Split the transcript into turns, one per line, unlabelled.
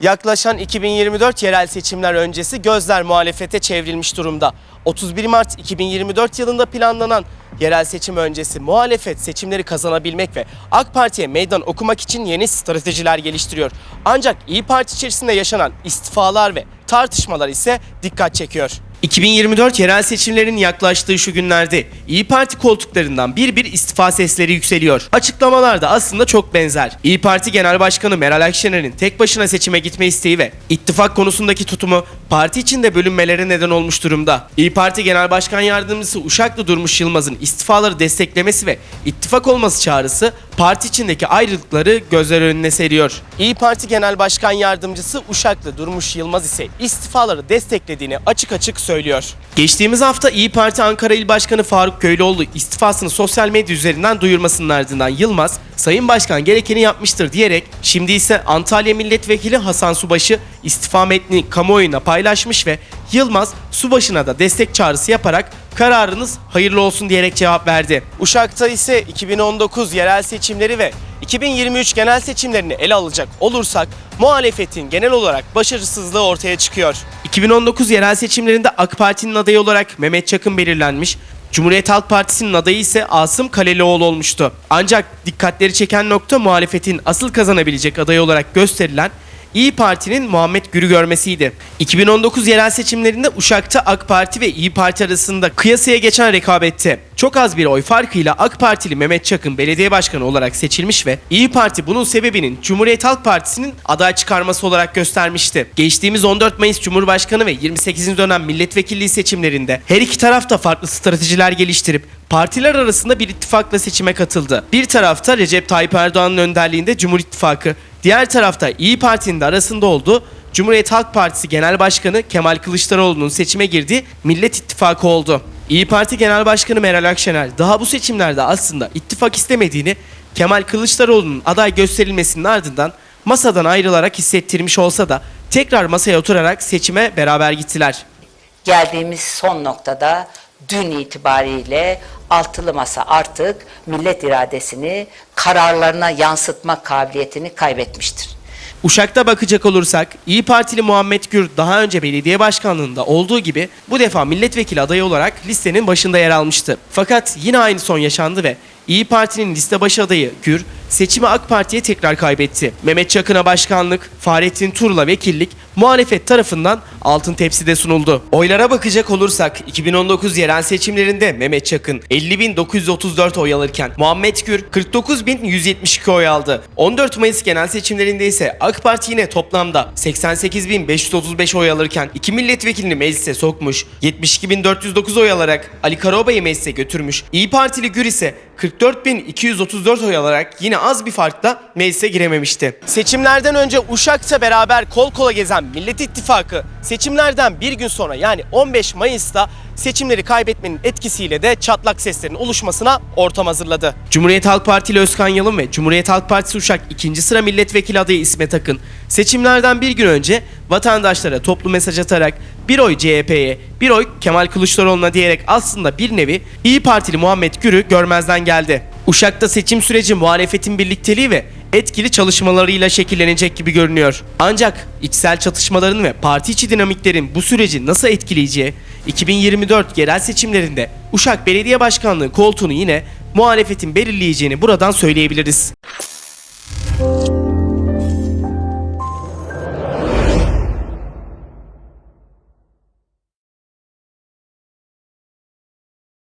Yaklaşan 2024 yerel seçimler öncesi gözler muhalefete çevrilmiş durumda. 31 Mart 2024 yılında planlanan yerel seçim öncesi muhalefet seçimleri kazanabilmek ve AK Parti'ye meydan okumak için yeni stratejiler geliştiriyor. Ancak İyi Parti içerisinde yaşanan istifalar ve tartışmalar ise dikkat çekiyor. 2024 yerel seçimlerin yaklaştığı şu günlerde İyi Parti koltuklarından bir bir istifa sesleri yükseliyor. Açıklamalar da aslında çok benzer. İyi Parti Genel Başkanı Meral Akşener'in tek başına seçime gitme isteği ve ittifak konusundaki tutumu parti içinde bölünmelere neden olmuş durumda. İyi Parti Genel Başkan Yardımcısı Uşaklı Durmuş Yılmaz'ın istifaları desteklemesi ve ittifak olması çağrısı parti içindeki ayrılıkları gözler önüne seriyor. İyi Parti Genel Başkan Yardımcısı Uşaklı Durmuş Yılmaz ise istifaları desteklediğini açık açık söylüyor. Geçtiğimiz hafta İyi Parti Ankara İl Başkanı Faruk Köylüoğlu istifasını sosyal medya üzerinden duyurmasının ardından Yılmaz, Sayın Başkan gerekeni yapmıştır diyerek şimdi ise Antalya Milletvekili Hasan Subaşı istifa metnini kamuoyuna paylaşmış ve Yılmaz Subaşı'na da destek çağrısı yaparak kararınız hayırlı olsun diyerek cevap verdi. Uşak'ta ise 2019 yerel seçimleri ve 2023 genel seçimlerini ele alacak olursak muhalefetin genel olarak başarısızlığı ortaya çıkıyor. 2019 yerel seçimlerinde AK Parti'nin adayı olarak Mehmet Çakın belirlenmiş, Cumhuriyet Halk Partisi'nin adayı ise Asım Kalelioğlu olmuştu. Ancak dikkatleri çeken nokta muhalefetin asıl kazanabilecek adayı olarak gösterilen İyi Parti'nin Muhammed Gür'ü görmesiydi. 2019 yerel seçimlerinde Uşak'ta AK Parti ve İyi Parti arasında kıyasıya geçen rekabette çok az bir oy farkıyla AK Partili Mehmet Çakın belediye başkanı olarak seçilmiş ve İyi Parti bunun sebebinin Cumhuriyet Halk Partisi'nin aday çıkarması olarak göstermişti. Geçtiğimiz 14 Mayıs Cumhurbaşkanı ve 28. dönem milletvekilliği seçimlerinde her iki taraf da farklı stratejiler geliştirip partiler arasında bir ittifakla seçime katıldı. Bir tarafta Recep Tayyip Erdoğan'ın önderliğinde Cumhur İttifakı, diğer tarafta İyi Parti'nin de arasında olduğu Cumhuriyet Halk Partisi Genel Başkanı Kemal Kılıçdaroğlu'nun seçime girdiği Millet İttifakı oldu. İyi Parti Genel Başkanı Meral Akşener daha bu seçimlerde aslında ittifak istemediğini Kemal Kılıçdaroğlu'nun aday gösterilmesinin ardından masadan ayrılarak hissettirmiş olsa da tekrar masaya oturarak seçime beraber gittiler.
geldiğimiz son noktada dün itibariyle altılı masa artık millet iradesini kararlarına yansıtma kabiliyetini kaybetmiştir.
Uşak'ta bakacak olursak İyi Partili Muhammed Gür daha önce belediye başkanlığında olduğu gibi bu defa milletvekili adayı olarak listenin başında yer almıştı. Fakat yine aynı son yaşandı ve İyi Parti'nin liste başı adayı Gür seçimi AK Parti'ye tekrar kaybetti. Mehmet Çakın'a başkanlık, Fahrettin Turul'a vekillik muhalefet tarafından altın tepside sunuldu. Oylara bakacak olursak 2019 yerel seçimlerinde Mehmet Çakın 50.934 oy alırken Muhammed Gür 49.172 oy aldı. 14 Mayıs genel seçimlerinde ise AK Parti yine toplamda 88.535 oy alırken iki milletvekilini meclise sokmuş, 72.409 oy alarak Ali Karabağ'ı meclise götürmüş. İyi Partili Gür ise 44.234 oy alarak yine az bir farkla meclise girememişti. Seçimlerden önce Uşak'ta beraber kol kola gezen Millet İttifakı seçimlerden bir gün sonra yani 15 Mayıs'ta seçimleri kaybetmenin etkisiyle de çatlak seslerin oluşmasına ortam hazırladı. Cumhuriyet Halk Partili Özkan Yalın ve Cumhuriyet Halk Partisi Uşak ikinci sıra milletvekili adayı İsmet Akın seçimlerden bir gün önce vatandaşlara toplu mesaj atarak bir oy CHP'ye, bir oy Kemal Kılıçdaroğlu'na diyerek aslında bir nevi İyi Partili Muhammed Gür'ü görmezden geldi. Uşak'ta seçim süreci muhalefetin birlikteliği ve etkili çalışmalarıyla şekillenecek gibi görünüyor. Ancak içsel çatışmaların ve parti içi dinamiklerin bu süreci nasıl etkileyeceği 2024 yerel seçimlerinde Uşak Belediye Başkanlığı koltuğunu yine muhalefetin belirleyeceğini buradan söyleyebiliriz.